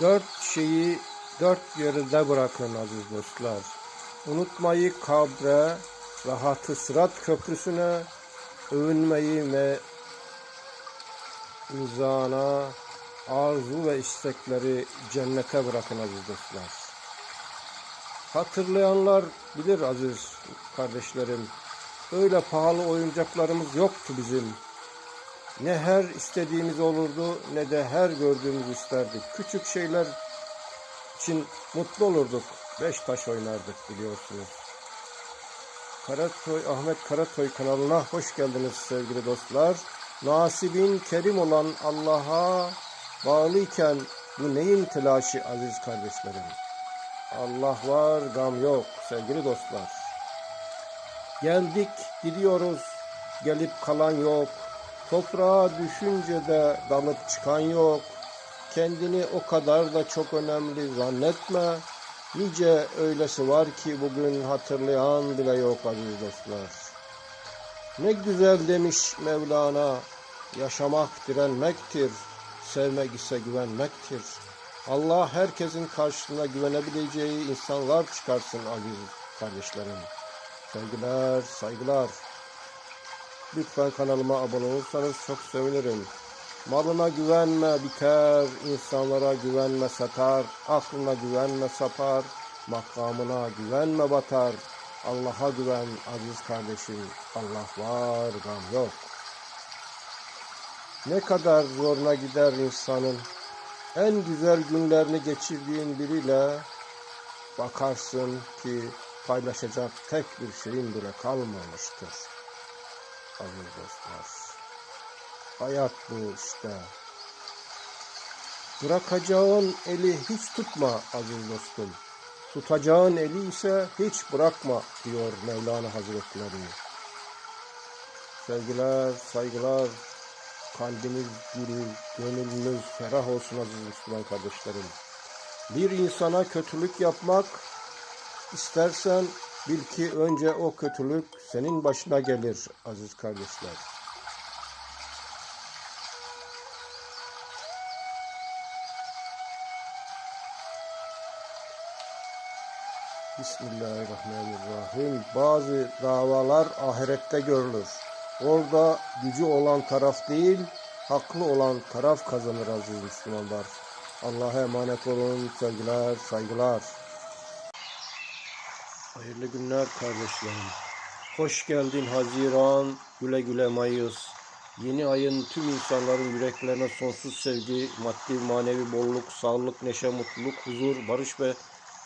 Dört şeyi dört yerde bırakın aziz dostlar. Unutmayı kabre, rahatı sırat köprüsüne, övünmeyi ve mizana, arzu ve istekleri cennete bırakın aziz dostlar. Hatırlayanlar bilir aziz kardeşlerim. Öyle pahalı oyuncaklarımız yoktu bizim. Ne her istediğimiz olurdu ne de her gördüğümüz isterdik. Küçük şeyler için mutlu olurduk. Beş taş oynardık biliyorsunuz. Karatoy, Ahmet Karatoy kanalına hoş geldiniz sevgili dostlar. Nasibin kerim olan Allah'a bağlıyken bu neyin telaşı aziz kardeşlerim? Allah var, gam yok sevgili dostlar. Geldik, gidiyoruz, gelip kalan yok. Toprağa düşünce de dalıp çıkan yok. Kendini o kadar da çok önemli zannetme. Nice öylesi var ki bugün hatırlayan bile yok aziz dostlar. Ne güzel demiş Mevlana, yaşamak direnmektir, sevmek ise güvenmektir. Allah herkesin karşısına güvenebileceği insanlar çıkarsın aziz kardeşlerim. Sevgiler, saygılar. Lütfen kanalıma abone olursanız çok sevinirim. Malına güvenme biter, insanlara güvenme satar, aklına güvenme sapar, makamına güvenme batar. Allah'a güven aziz kardeşim, Allah var, gam yok. Ne kadar zoruna gider insanın, en güzel günlerini geçirdiğin biriyle bakarsın ki paylaşacak tek bir şeyin bile kalmamıştır. Aziz dostlar. Hayat bu işte. Bırakacağın eli hiç tutma aziz dostum. Tutacağın eli ise hiç bırakma diyor Mevlana Hazretleri. Sevgiler, saygılar, kalbiniz gürül, gönlünüz ferah olsun aziz Müslüman kardeşlerim. Bir insana kötülük yapmak istersen bil ki önce o kötülük senin başına gelir aziz kardeşler. Bismillahirrahmanirrahim. Bazı davalar ahirette görülür. Orada gücü olan taraf değil, haklı olan taraf kazanır aziz Müslümanlar. Allah'a emanet olun. Sevgiler, saygılar. Hayırlı günler kardeşlerim. Hoş geldin Haziran, güle güle Mayıs. Yeni ayın tüm insanların yüreklerine sonsuz sevgi, maddi manevi bolluk, sağlık, neşe, mutluluk, huzur, barış ve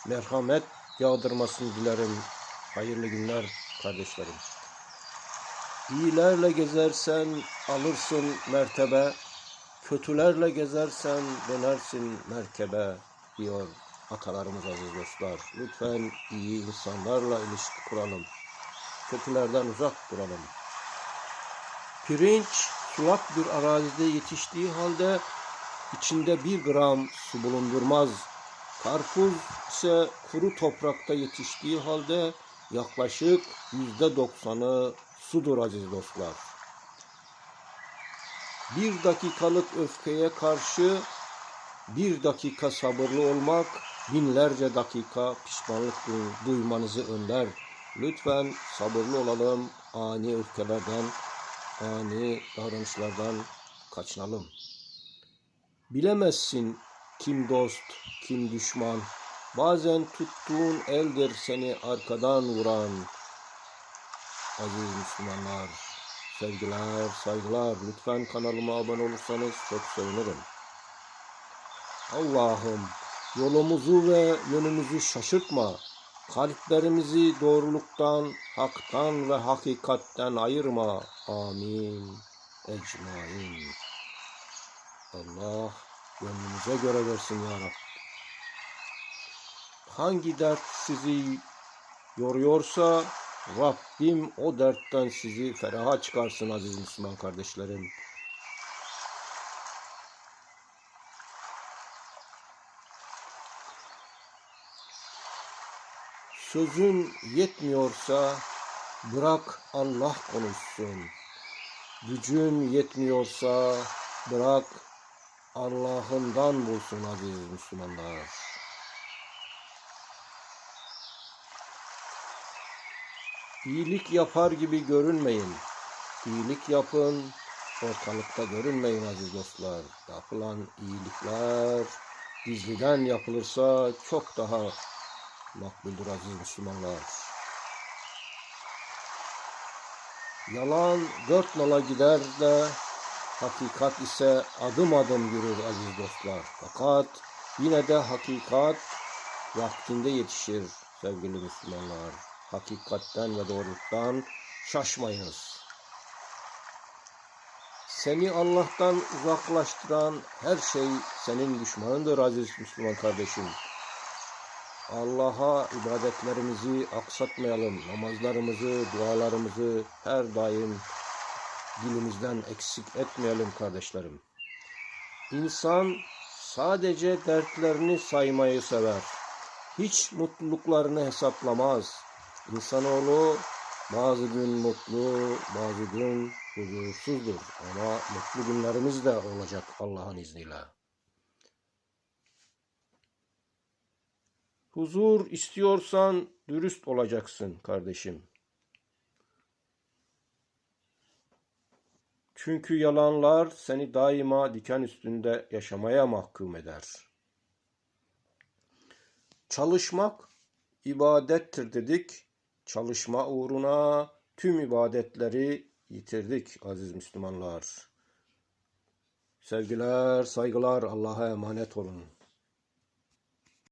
merhamet yağdırmasını dilerim. Hayırlı günler kardeşlerim. İyilerle gezersen alırsın mertebe, kötülerle gezersen dönersin merkebe diyor atalarımız aziz dostlar. Lütfen iyi insanlarla ilişki kuralım. Kötülerden uzak duralım. Pirinç sulak bir arazide yetiştiği halde içinde bir gram su bulundurmaz. Karpuz ise kuru toprakta yetiştiği halde yaklaşık yüzde doksanı sudur aziz dostlar. Bir dakikalık öfkeye karşı bir dakika sabırlı olmak binlerce dakika pişmanlık duy- duymanızı önler. Lütfen sabırlı olalım, ani öfkelerden, ani davranışlardan kaçınalım. Bilemezsin kim dost, kim düşman. Bazen tuttuğun eldir seni arkadan vuran. Aziz Müslümanlar, sevgiler, saygılar. Lütfen kanalıma abone olursanız çok sevinirim. Allah'ım yolumuzu ve yönümüzü şaşırtma. Kalplerimizi doğruluktan, haktan ve hakikatten ayırma. Amin. Ecmain. Allah gönlümüze göre versin ya Rab. Hangi dert sizi yoruyorsa Rabbim o dertten sizi feraha çıkarsın aziz Müslüman kardeşlerim. Sözün yetmiyorsa bırak Allah konuşsun. Gücün yetmiyorsa bırak Allah'ından bulsun aziz Müslümanlar. İyilik yapar gibi görünmeyin. İyilik yapın, ortalıkta görünmeyin aziz dostlar. Yapılan iyilikler gizliden yapılırsa çok daha makbuldür aziz Müslümanlar. Yalan dört nala gider de hakikat ise adım adım yürür aziz dostlar. Fakat yine de hakikat vaktinde yetişir sevgili Müslümanlar. Hakikatten ve doğruluktan şaşmayınız. Seni Allah'tan uzaklaştıran her şey senin düşmanındır aziz Müslüman kardeşim. Allah'a ibadetlerimizi aksatmayalım. Namazlarımızı, dualarımızı her daim dilimizden eksik etmeyelim kardeşlerim. İnsan sadece dertlerini saymayı sever. Hiç mutluluklarını hesaplamaz. İnsanoğlu bazı gün mutlu, bazı gün huzursuzdur. Ama mutlu günlerimiz de olacak Allah'ın izniyle. Huzur istiyorsan dürüst olacaksın kardeşim. Çünkü yalanlar seni daima diken üstünde yaşamaya mahkum eder. Çalışmak ibadettir dedik. Çalışma uğruna tüm ibadetleri yitirdik aziz Müslümanlar. Sevgiler, saygılar Allah'a emanet olun.